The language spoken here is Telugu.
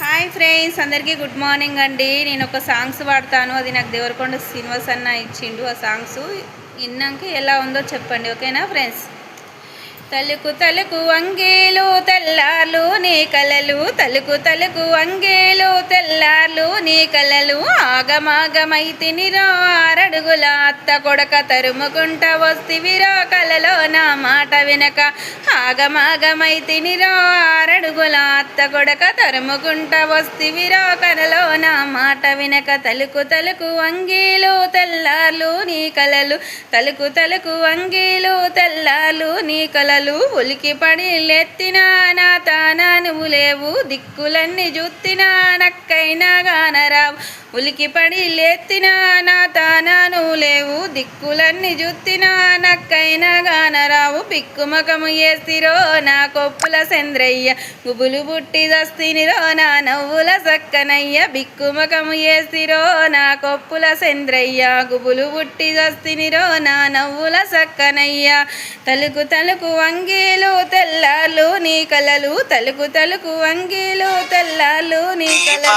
హాయ్ ఫ్రెండ్స్ అందరికీ గుడ్ మార్నింగ్ అండి. నేను ఒక సాంగ్స్ పాడతాను. అది నాకు దేవరకొండ శ్రీనివాస్ అన్న ఇచ్చిండు ఆ సాంగ్స్. విన్నాక ఎలా ఉందో చెప్పండి ఓకేనా ఫ్రెండ్స్? తలుకు తలుకు అంగేలు తెల్లార్లు నీ కలలు. తలుకు తలుకు అంగేలు తెల్లార్లు నీ కలలు. ఆగమాగమైతినిరో ఆరడుగుల అత్త కొడక తరుముకుంట వస్తివిరో కలలో నా మాట వినక. ఆగమాగమైతినిరో ఆరడుగుల అత్త కొడక తరుముకుంట వస్తివిరో కలలో నా మాట వినక తలుకు తలుకు అంగీలు తెల్లార్లు నీ కలలు. తలుకు తలుకు అంగీలు తెల్లార్లు నీ కలలు. ఉలికి పడి లెత్తినా నా తానా నువ్వు లేవు. దిక్కులన్నీ జుత్తినా నక్కైనా గానరావు. ఉలికి పడి లేత్తినా లేవు దిక్కులన్నీ జుత్తినా నక్కైనా గానరావు. పిక్కుమకము ఏస్తిరో నా కొప్పుల సెంద్రయ్య. గుబులు బుట్టి దస్తినిరో నా నవ్వుల సక్కనయ్య. బిక్కుమకము ఏస్తిరో నా కొప్పుల సెంద్రయ్య. గుబులు బుట్టి దస్తినిరో నా నవ్వుల సక్కనయ్య. తలుకు తలుకు వంగీలు తెల్లాలు నీ కలలు. తలుకు తలుకు వంగీలు తెల్లాలు నీ కలలు.